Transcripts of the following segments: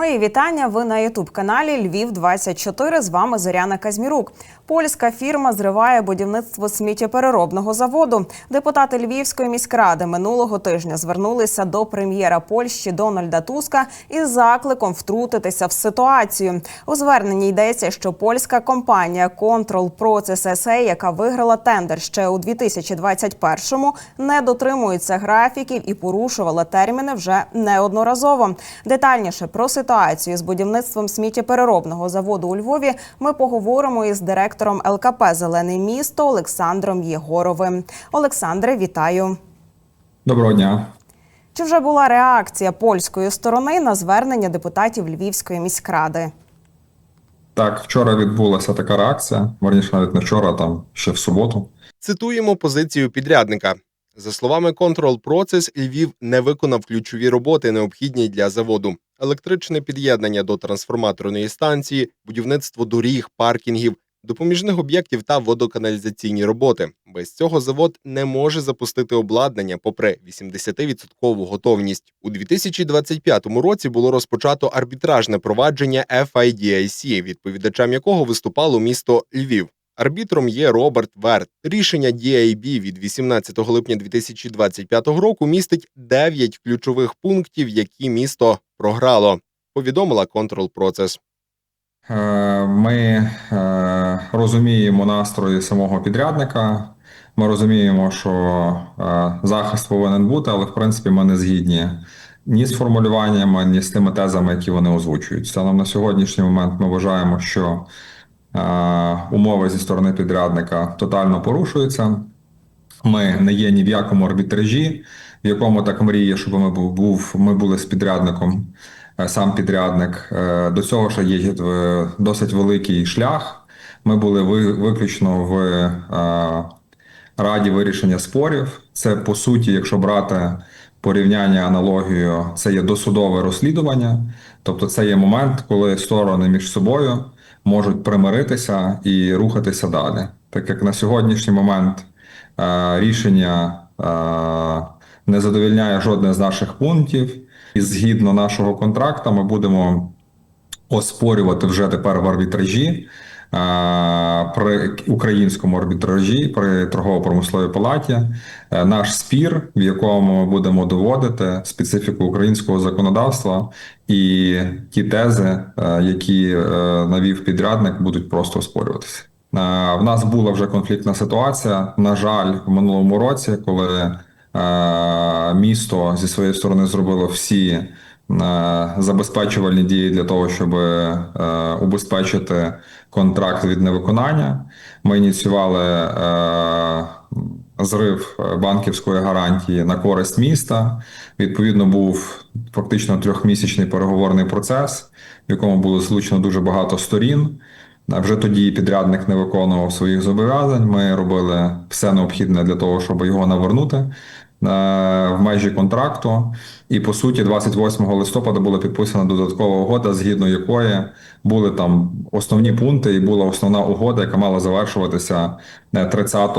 Мої вітання. Ви на Ютуб каналі Львів 24 З вами Зоряна Казмірук. Польська фірма зриває будівництво сміттєпереробного заводу. Депутати Львівської міськради минулого тижня звернулися до прем'єра Польщі Дональда Туска із закликом втрутитися в ситуацію. У зверненні йдеться, що польська компанія Control Process SA, яка виграла тендер ще у 2021-му, не дотримується графіків і порушувала терміни вже неодноразово. Детальніше про ситуацію з будівництвом сміттєпереробного заводу у Львові ми поговоримо із директором ЛКП Зелене місто Олександром Єгоровим. Олександре, вітаю. Доброго дня. Чи вже була реакція польської сторони на звернення депутатів Львівської міськради? Так, вчора відбулася така реакція. Верніше, навіть не вчора, а там ще в суботу. Цитуємо позицію підрядника. За словами Control Process, Львів не виконав ключові роботи, необхідні для заводу: електричне під'єднання до трансформаторної станції, будівництво доріг, паркінгів, допоміжних об'єктів та водоканалізаційні роботи. Без цього завод не може запустити обладнання, попри 80% готовність. У 2025 році було розпочато арбітражне провадження FIDIC, відповідачем якого виступало місто Львів. Арбітром є Роберт Верт. Рішення DIB від 18 липня 2025 року містить 9 ключових пунктів, які місто програло. Повідомила Control Process. Е, Ми е, розуміємо настрої самого підрядника. Ми розуміємо, що е, захист повинен бути, але в принципі ми не згідні ні з формулюваннями, ні з тими тезами, які вони озвучують. Станом на сьогоднішній момент ми вважаємо, що умови зі сторони підрядника тотально порушуються. Ми не є ні в якому арбітражі, в якому так мріє, щоб ми був, ми були з підрядником. е, Сам підрядник Е, до цього ще є е, досить великий шлях. Ми були ви- виключно в е, раді вирішення спорів. Це по суті, якщо брати порівняння аналогію, це є досудове розслідування. Тобто, це є момент, коли сторони між собою можуть примиритися і рухатися далі. Так як на сьогоднішній момент е, рішення е, не задовільняє жодне з наших пунктів, і згідно нашого контракту, ми будемо оспорювати вже тепер в арбітражі. При українському арбітражі при торгово-промисловій палаті е, наш спір, в якому ми будемо доводити специфіку українського законодавства і ті тези, е, які е, навів підрядник, будуть просто оспорюватися. В нас була вже конфліктна ситуація. На жаль, в минулому році, коли місто зі своєї сторони зробило всі забезпечувальні дії для того, щоб е, убезпечити контракт від невиконання. Ми ініціювали е, зрив банківської гарантії на користь міста. Відповідно, був фактично трьохмісячний переговорний процес, в якому було злучено дуже багато сторін. Вже тоді підрядник не виконував своїх зобов'язань. Ми робили все необхідне для того, щоб його навернути в межі контракту. І по суті, 28 листопада була підписана додаткова угода, згідно якої були там основні пункти, і була основна угода, яка мала завершуватися е, 30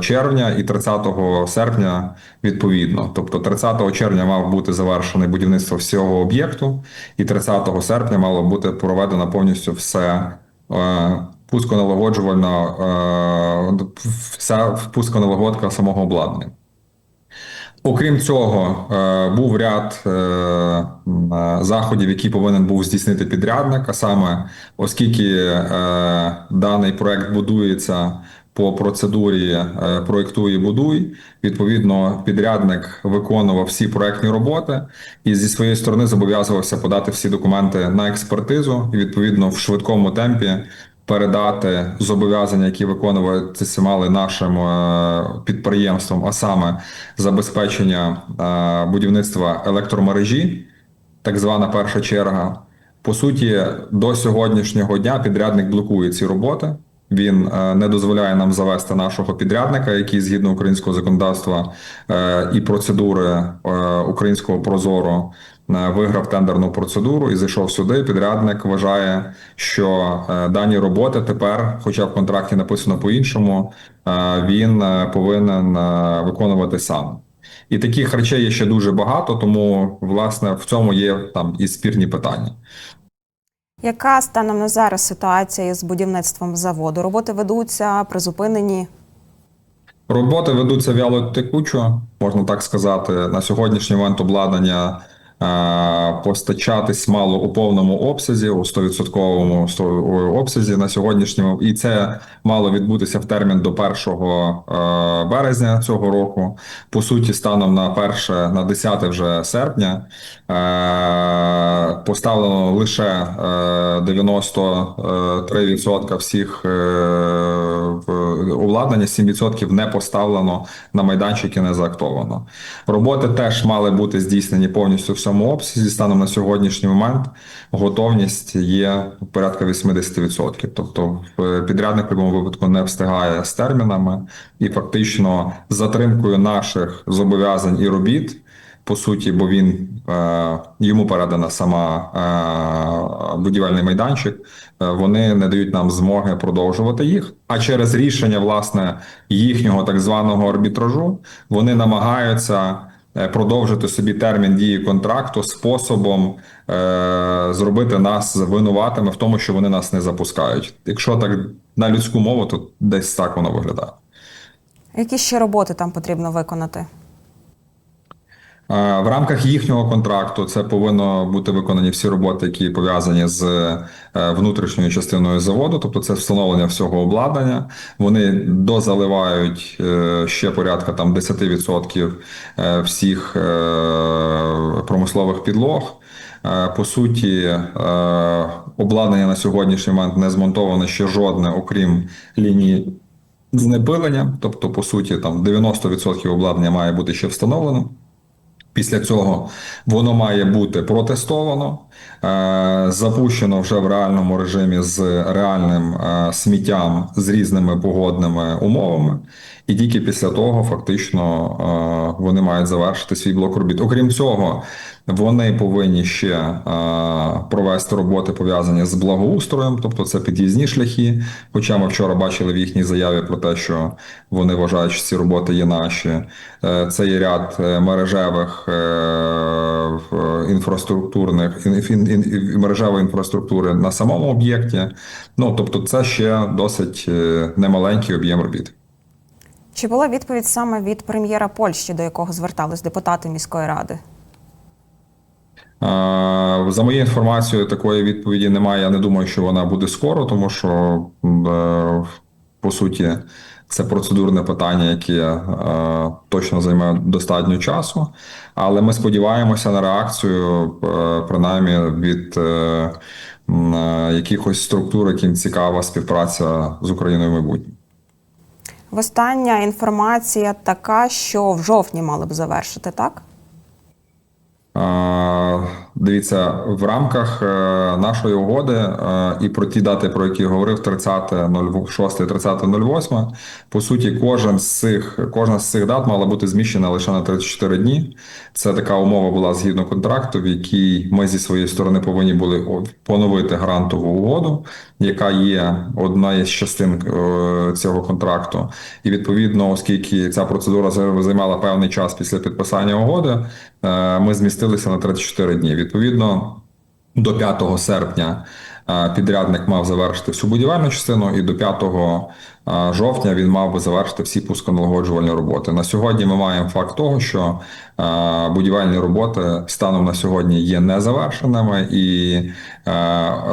червня і 30 серпня відповідно. Тобто 30 червня мав бути завершене будівництво всього об'єкту, і 30 серпня мало бути проведено повністю все. е, Пусконалагоджувальна е, вся пусконалагодка самого обладнання. Окрім цього, е, був ряд е, е, заходів, які повинен був здійснити підрядник. А саме, оскільки даний проект будується по процедурі проєктуй будуй, відповідно, підрядник виконував всі проектні роботи і зі своєї сторони зобов'язувався подати всі документи на експертизу і відповідно в швидкому темпі передати зобов'язання, які виконуватися мали нашим е, підприємством, а саме забезпечення е, будівництва електромережі, так звана перша черга. По суті, до сьогоднішнього дня підрядник блокує ці роботи. Він е, не дозволяє нам завести нашого підрядника, який згідно українського законодавства і процедури українського прозору е, виграв тендерну процедуру і зайшов сюди. Підрядник вважає, що е, дані роботи тепер, хоча в контракті написано по-іншому, е, він е, повинен е, виконувати сам. І таких речей є ще дуже багато, тому власне в цьому є там і спірні питання. Яка станом на зараз ситуація з будівництвом заводу? Роботи ведуться, призупинені. Роботи ведуться вяло текучо, можна так сказати. На сьогоднішній момент обладнання е, постачатись мало у повному обсязі, у 100% сто- обсязі на сьогоднішньому, і це мало відбутися в термін до 1 е, березня цього року. По суті, станом на перше на 10 вже серпня е, поставлено лише е, 93% всіх е, обладнання, 7% не поставлено на майданчики, не заактовано. Роботи теж мали бути здійснені повністю в цьому обсязі. Станом на сьогоднішній момент готовність є порядка 80%. Тобто е, підрядник в будь-якому випадку не встигає з термінами і фактично затримкою наших зобов'язань і робіт. По суті, бо він е, йому передана сама е, будівельний майданчик. е, Вони не дають нам змоги продовжувати їх. А через рішення власне їхнього так званого арбітражу вони намагаються продовжити собі термін дії контракту способом е, зробити нас винуватими в тому, що вони нас не запускають. Якщо так на людську мову, то десь так воно виглядає. Які ще роботи там потрібно виконати? Е, В рамках їхнього контракту це повинно бути виконані всі роботи, які пов'язані з е, внутрішньою частиною заводу, тобто це встановлення всього обладнання. Вони дозаливають е, ще порядка там 10% е, всіх промислових підлог. По суті, обладнання на сьогоднішній момент не змонтоване ще жодне, окрім лінії знепилення. Тобто, по суті, там 90% обладнання має бути ще встановлено. Після цього воно має бути протестовано, запущено вже в реальному режимі з реальним е, сміттям з різними погодними умовами, і тільки після того фактично е, вони мають завершити свій блок робіт. Окрім цього, вони повинні ще е, провести роботи пов'язані з благоустроєм, тобто це під'їзні шляхи. Хоча ми вчора бачили в їхній заяві про те, що вони вважають, що ці роботи є наші. Е, Це є ряд е, мережевих е, інфраструктурних ін- ін- ін- мережевої інфраструктури на самому об'єкті. Ну тобто, це ще досить е, немаленький об'єм робіт. Чи була відповідь саме від прем'єра Польщі, до якого звертались депутати міської ради? За моєю інформацією, такої відповіді немає. Я не думаю, що вона буде скоро, тому що е, по суті це процедурне питання, яке е, точно займе достатньо часу. Але ми сподіваємося на реакцію, е, принаймні від е, е, якихось структур, яким цікава співпраця з Україною в майбутньому. Остання інформація така, що в жовтні мали б завершити, так? Дивіться, в рамках е, нашої угоди е, і про ті дати, про які я говорив, 30.06, 30.08, по суті, кожен з цих, кожна з цих дат мала бути зміщена лише на 34 дні. Це така умова була згідно контракту, в якій ми зі своєї сторони повинні були поновити грантову угоду, яка є одна із частин е, цього контракту. І відповідно, оскільки ця процедура займала певний час після підписання угоди, ми змістилися на 34 дні. Відповідно, до 5 серпня е, підрядник мав завершити всю будівельну частину, і до 5 е, жовтня він мав би завершити всі пусконалагоджувальні роботи. На сьогодні ми маємо факт того, що е, будівельні роботи станом на сьогодні є незавершеними, і е,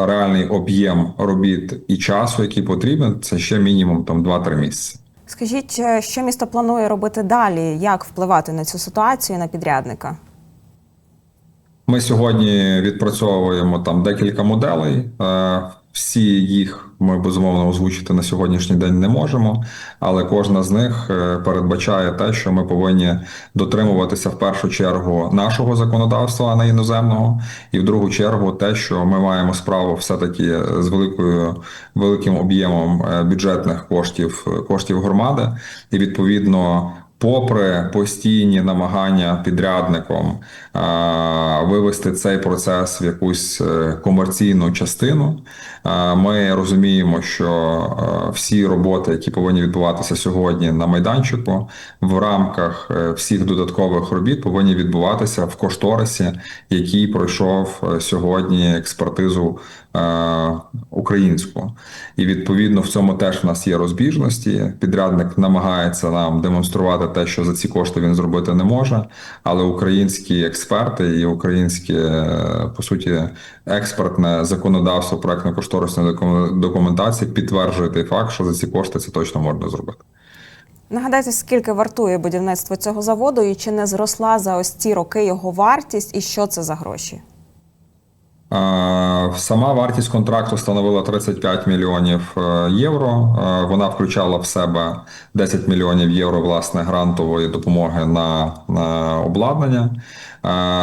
реальний об'єм робіт і часу, який потрібен, це ще мінімум там 2-3 місяці. Скажіть, е, що місто планує робити далі? Як впливати на цю ситуацію на підрядника? Ми сьогодні відпрацьовуємо там декілька моделей. Е, Всі їх ми безумовно озвучити на сьогоднішній день не можемо, але кожна з них е, передбачає те, що ми повинні дотримуватися в першу чергу нашого законодавства, а не іноземного, і в другу чергу те, що ми маємо справу все-таки з великою великим об'ємом е, бюджетних коштів коштів громади, і відповідно попри постійні намагання підрядником вивести цей процес в якусь е, комерційну частину, ми розуміємо, що е, всі роботи, які повинні відбуватися сьогодні на майданчику, в рамках е, всіх додаткових робіт повинні відбуватися в кошторисі, який пройшов сьогодні експертизу українську. І відповідно в цьому теж в нас є розбіжності. Підрядник намагається нам демонструвати те, що за ці кошти він зробити не може. Але українські експерти і українське е, по суті експертне законодавство проектно-кошторисної документації підтверджує той факт, що за ці кошти це точно можна зробити. Нагадайте, скільки вартує будівництво цього заводу, і чи не зросла за ось ці роки його вартість, і що це за гроші? Е, Сама вартість контракту становила 35 мільйонів е, євро. Вона включала в себе 10 мільйонів євро власне грантової допомоги на, на обладнання.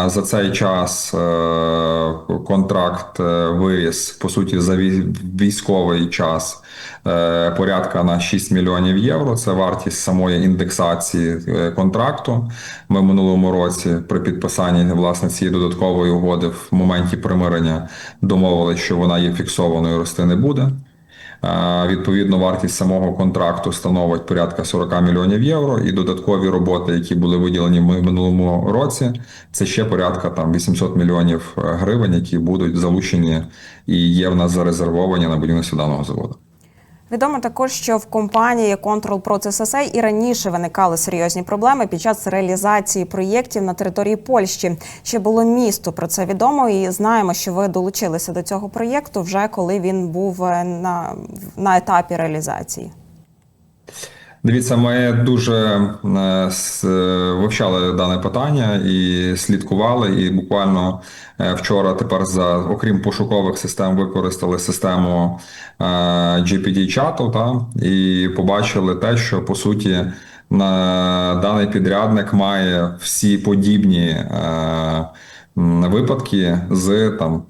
За цей час е, контракт е, виріс по суті за військовий час е, порядка на 6 мільйонів євро. Це вартість самої індексації контракту. Ми в минулому році при підписанні власне цієї додаткової угоди в моменті примирення домовилися, що вона є фіксованою, рости не буде. Відповідно, вартість самого контракту становить порядка 40 мільйонів євро, і додаткові роботи, які були виділені в минулому році, це ще порядка там 800 мільйонів е, гривень, які будуть залучені і є в нас зарезервовані на будівництво даного заводу. Відомо також, що в компанії Control Process SA і раніше виникали серйозні проблеми під час реалізації проєктів на території Польщі. Ще було місто про це відомо, і знаємо, що ви долучилися до цього проєкту вже коли він був е, на, на етапі реалізації. Дивіться, ми дуже е, е, вивчали дане питання і слідкували. І буквально е, вчора тепер за окрім пошукових систем використали систему е, GPD-чату, та і побачили те, що по суті на даний підрядник має всі подібні випадки з там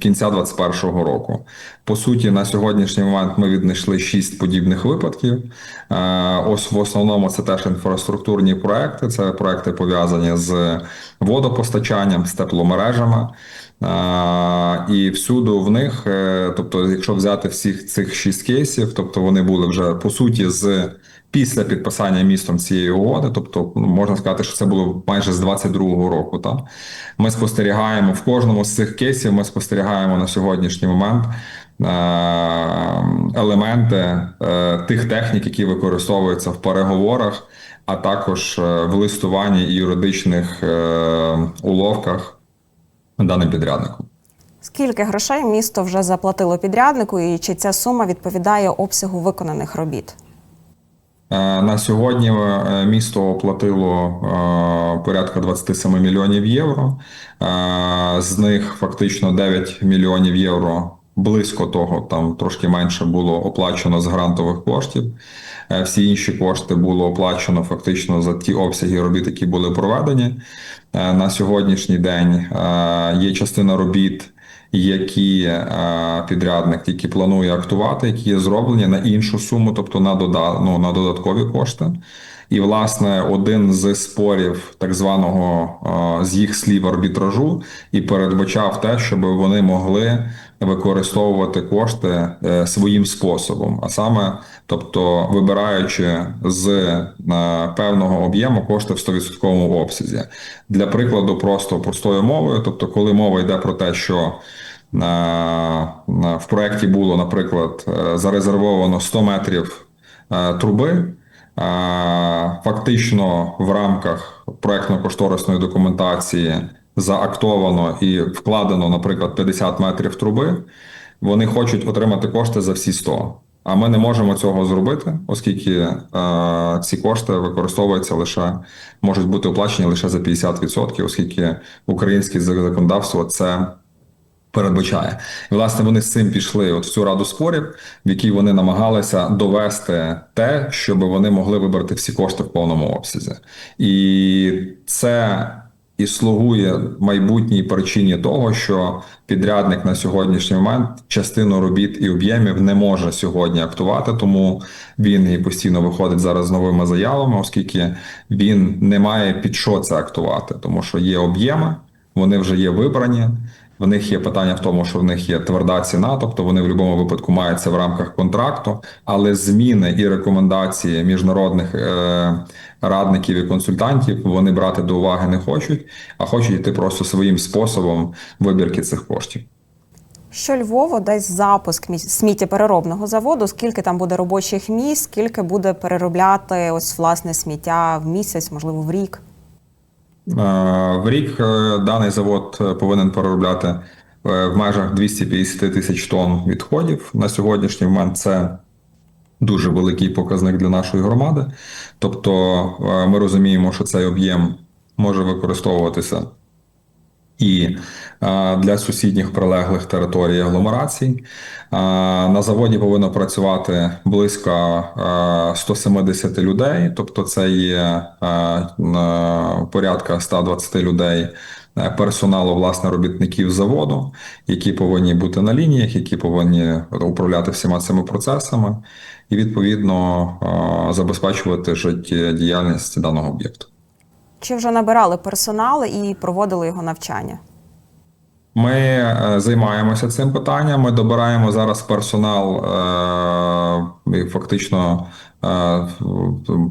кінця 2021 року. По суті, на сьогоднішній момент ми віднайшли шість подібних випадків. Е, Ось в основному це теж інфраструктурні проекти. Це проекти пов'язані з водопостачанням, з тепломережами. Е, І всюди в них, е, тобто, якщо взяти всіх цих шість кейсів, тобто вони були вже по суті з після підписання містом цієї угоди, тобто ну, можна сказати, що це було майже з 22-го року. Та ми спостерігаємо в кожному з цих кейсів. Ми спостерігаємо на сьогоднішній момент е, елементи е, тих технік, які використовуються в переговорах, а також е, в листуванні і юридичних уловках даним підрядником. Скільки грошей місто вже заплатило підряднику, і чи ця сума відповідає обсягу виконаних робіт? Е, На сьогодні е, місто оплатило е, порядка 27 мільйонів євро. З них фактично 9 мільйонів євро. Близько того, там трошки менше було оплачено з грантових коштів. Всі інші кошти було оплачено фактично за ті обсяги робіт, які були проведені. На сьогоднішній день є частина робіт, які е, підрядник тільки планує актувати, які є зроблені на іншу суму, тобто на дода, ну, на додаткові кошти. І, власне, один з спорів так званого е, з їх слів арбітражу і передбачав те, щоб вони могли використовувати кошти е, своїм способом, а саме, тобто вибираючи з е, певного об'єму кошти в 100% обсязі. Для прикладу, просто простою мовою, тобто, коли мова йде про те, що на, в проєкті було, наприклад, е, зарезервовано 100 метрів е, труби. е, Фактично в рамках проектно-кошторисної документації заактовано і вкладено, наприклад, 50 метрів труби. Вони хочуть отримати кошти за всі 100. А ми не можемо цього зробити, оскільки е, ці кошти використовуються лише можуть бути оплачені лише за 50%, оскільки українське законодавство це передбачає. І, власне, вони з цим пішли от в цю раду спорів, в якій вони намагалися довести те, щоб вони могли вибрати всі кошти в повному обсязі. І це і слугує майбутній причині того, що підрядник на сьогоднішній момент частину робіт і об'ємів не може сьогодні актувати, тому він і постійно виходить зараз з новими заявами, оскільки він не має під що це актувати, тому що є об'єми, вони вже є вибрані. В них є питання в тому, що в них є тверда ціна, тобто вони в будь-якому випадку мають це в рамках контракту, але зміни і рекомендації міжнародних е, радників і консультантів вони брати до уваги не хочуть, а хочуть йти просто своїм способом вибірки цих коштів. Що Львово дасть запуск сміттєпереробного заводу? Скільки там буде робочих місць, скільки буде переробляти ось власне сміття в місяць, можливо, в рік? Е, В рік е, даний завод повинен переробляти е, в межах 250 тисяч тонн відходів. На сьогоднішній момент це дуже великий показник для нашої громади. Тобто е, ми розуміємо, що цей об'єм може використовуватися і е, для сусідніх прилеглих територій агломерацій. Е, На заводі повинно працювати близько е, 170 людей, тобто це є порядка 120 людей. Е, Персоналу власне робітників заводу, які повинні бути на лініях, які повинні управляти всіма цими процесами, і відповідно е, забезпечувати життєдіяльність даного об'єкту. Чи вже набирали персонал і проводили його навчання? Ми е, займаємося цим питанням. Ми добираємо зараз персонал фактично е,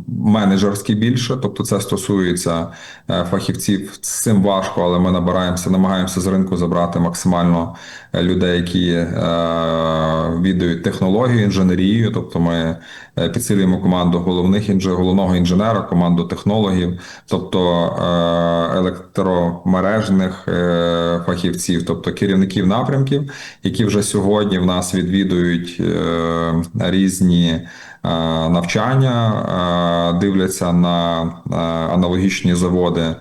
менеджерський більше. Тобто, це стосується е, фахівців. З цим важко, але ми набираємося, намагаємося з ринку забрати максимально е, людей, які віддають технологію, інженерію. Тобто, ми підсилюємо команду головних інж... головного інженера, команду технологів, тобто електромережних фахівців, тобто керівників напрямків, які вже сьогодні в нас відвідують різні навчання, е, дивляться на е, аналогічні заводи е,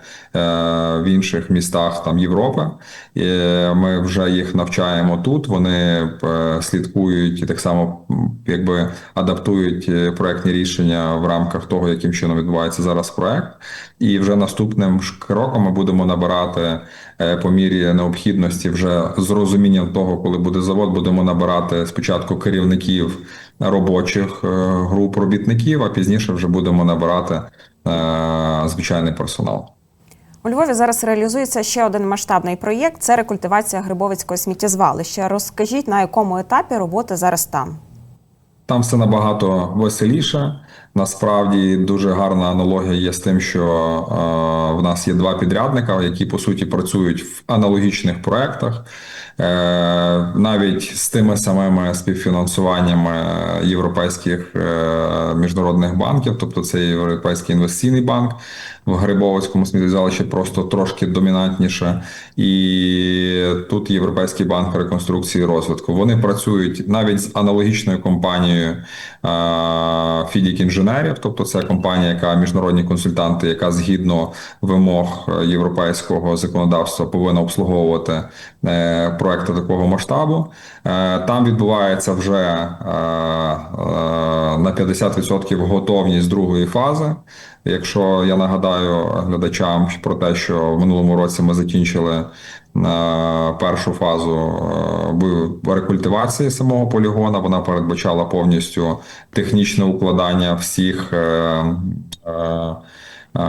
в інших містах там Європи. Ми вже їх навчаємо тут. Вони е, слідкують і так само якби адаптують е, проектні рішення в рамках того, яким чином відбувається зараз проект. І вже наступним кроком ми будемо набирати е, по мірі необхідності, вже з розумінням того, коли буде завод, будемо набирати спочатку керівників робочих е, груп робітників, а пізніше вже будемо набирати е, звичайний персонал. У Львові зараз реалізується ще один масштабний проєкт це рекультивація Грибовицького сміттєзвалища. Розкажіть, на якому етапі роботи зараз там? Там все набагато веселіше. Насправді дуже гарна аналогія є з тим, що е, в нас є два підрядника, які по суті працюють в аналогічних проектах. Е, навіть з тими самими співфінансуваннями європейських е, міжнародних банків, тобто це Європейський інвестиційний банк в Грибовицькому сміттєзвалищі просто трошки домінантніше, і тут Європейський банк реконструкції і розвитку. Вони працюють навіть з аналогічною компанією Фідік інженерів, тобто це компанія, яка міжнародні консультанти, яка згідно вимог європейського законодавства повинна обслуговувати е, проекти такого масштабу. Е, Там відбувається вже е, на 50% готовність другої фази. Якщо я нагадаю глядачам про те, що в минулому році ми закінчили першу фазу е, рекультивації самого полігона, вона передбачала повністю технічне укладання всіх е, е,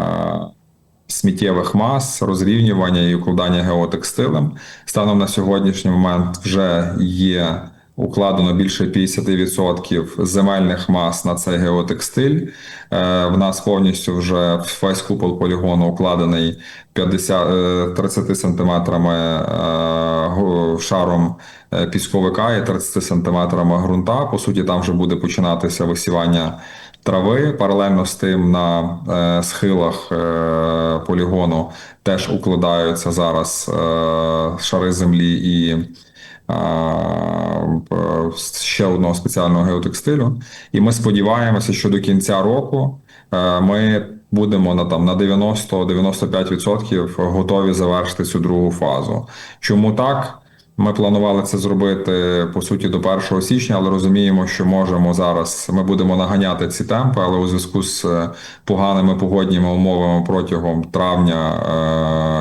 сміттєвих мас, розрівнювання і укладання геотекстилем. Станом на сьогоднішній момент вже є укладено більше 50% земельних мас на цей геотекстиль. Е, В нас повністю вже весь купол полігону укладений 50, е, 30 сантиметрами е, шаром е, пісковика і 30 сантиметрами ґрунта. По суті, там вже буде починатися висівання трави. Паралельно з тим на е, схилах е, полігону теж укладаються зараз е, шари землі і е, ще одного спеціального геотекстилю. І ми сподіваємося, що до кінця року е, ми будемо на там на 90-95% готові завершити цю другу фазу. Чому так? Ми планували це зробити по суті до 1 січня, але розуміємо, що можемо зараз. Ми будемо наганяти ці темпи, але у зв'язку з е, поганими погодніми умовами протягом травня,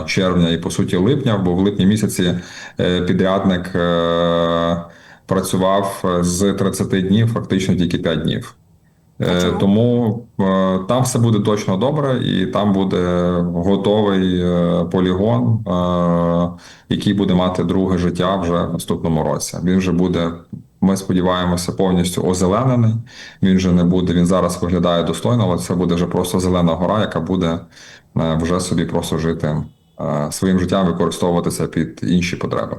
е, червня і по суті липня, бо в липні місяці е, підрядник працював з 30 днів, фактично тільки 5 днів. Е, чому? Тому е, там все буде точно добре, і там буде готовий е, полігон, е, який буде мати друге життя вже в наступному році. Він вже буде. Ми сподіваємося, повністю озеленений. Він вже не буде. Він зараз виглядає достойно, але це буде вже просто зелена гора, яка буде е, вже собі просто жити е, своїм життям, використовуватися під інші потреби.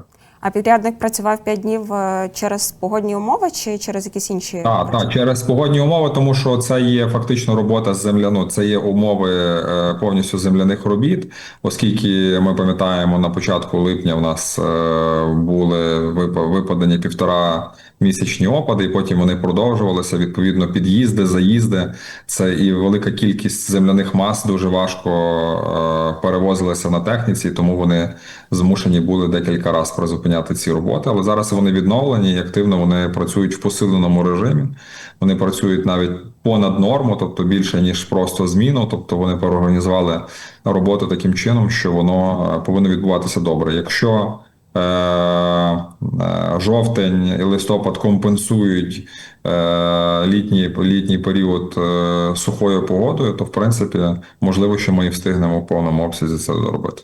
А підрядник працював 5 днів е, через погодні умови чи через якісь інші Так, так, через погодні умови, тому що це є фактично робота з земляну, це є умови е, повністю земляних робіт, оскільки ми пам'ятаємо, на початку липня в нас е, були вип- випадені півтора місячні опади, і потім вони продовжувалися. Відповідно, під'їзди, заїзди. Це і велика кількість земляних мас дуже важко е, перевозилися на техніці, тому вони змушені були декілька разів призупиняти ці роботи. Але зараз вони відновлені і активно вони працюють в посиленому режимі. Вони працюють навіть понад норму, тобто більше ніж просто зміну. Тобто вони переорганізували роботу таким чином, що воно е, повинно відбуватися добре. Якщо е, е, жовтень і листопад компенсують е, літній, літній період е, сухою погодою, то в принципі можливо, що ми і встигнемо в повному обсязі це зробити.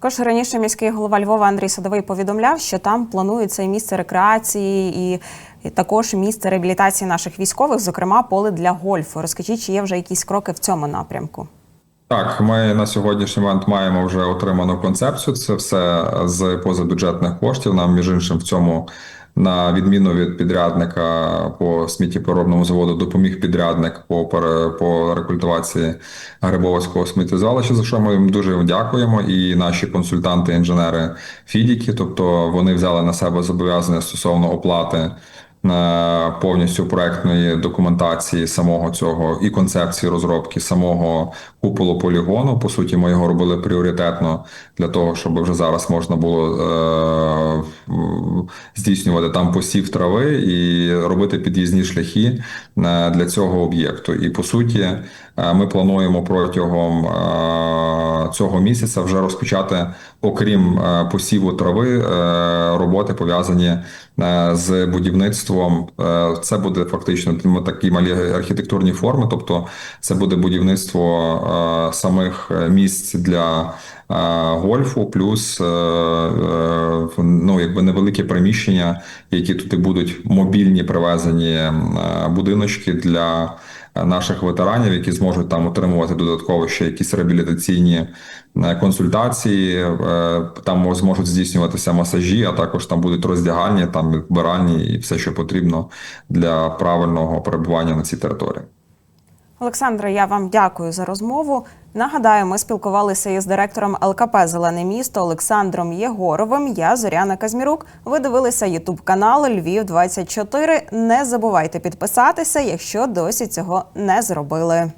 Також раніше міський голова Львова Андрій Садовий повідомляв, що там планується і місце рекреації, і, і також місце реабілітації наших військових, зокрема поле для гольфу. Розкажіть, чи є вже якісь кроки в цьому напрямку? Так, ми на сьогоднішній момент маємо вже отриману концепцію. Це все з позабюджетних коштів. Нам між іншим в цьому. На відміну від підрядника по сміттєпереробному заводу допоміг підрядник по по рекультивації Грибовського сміттєзвалища, за що ми їм дуже дякуємо. І наші консультанти, інженери Фідіки, тобто вони взяли на себе зобов'язання стосовно оплати повністю проектної документації самого цього і концепції розробки самого куполу полігону. По суті, ми його робили пріоритетно для того, щоб вже зараз можна було е, здійснювати там посів трави і робити під'їзні шляхи е, для цього об'єкту. І по суті, ми плануємо протягом цього місяця вже розпочати, окрім е, посіву трави, е, роботи пов'язані е, з будівництвом. Це буде фактично такі малі архітектурні форми, тобто це буде будівництво самих місць для гольфу, плюс ну, якби невеликі приміщення, які тут будуть мобільні привезені будиночки для наших ветеранів, які зможуть там отримувати додатково ще якісь реабілітаційні е, консультації. е, Там зможуть здійснюватися масажі, а також там будуть роздягальні, там вбиральні і все, що потрібно для правильного перебування на цій території. Олександре, я вам дякую за розмову. Нагадаю, ми спілкувалися із директором ЛКП Зелене місто Олександром Єгоровим. Я Зоряна Казмірук. Ви дивилися Ютуб канал Львів 24 Не забувайте підписатися, якщо досі цього не зробили.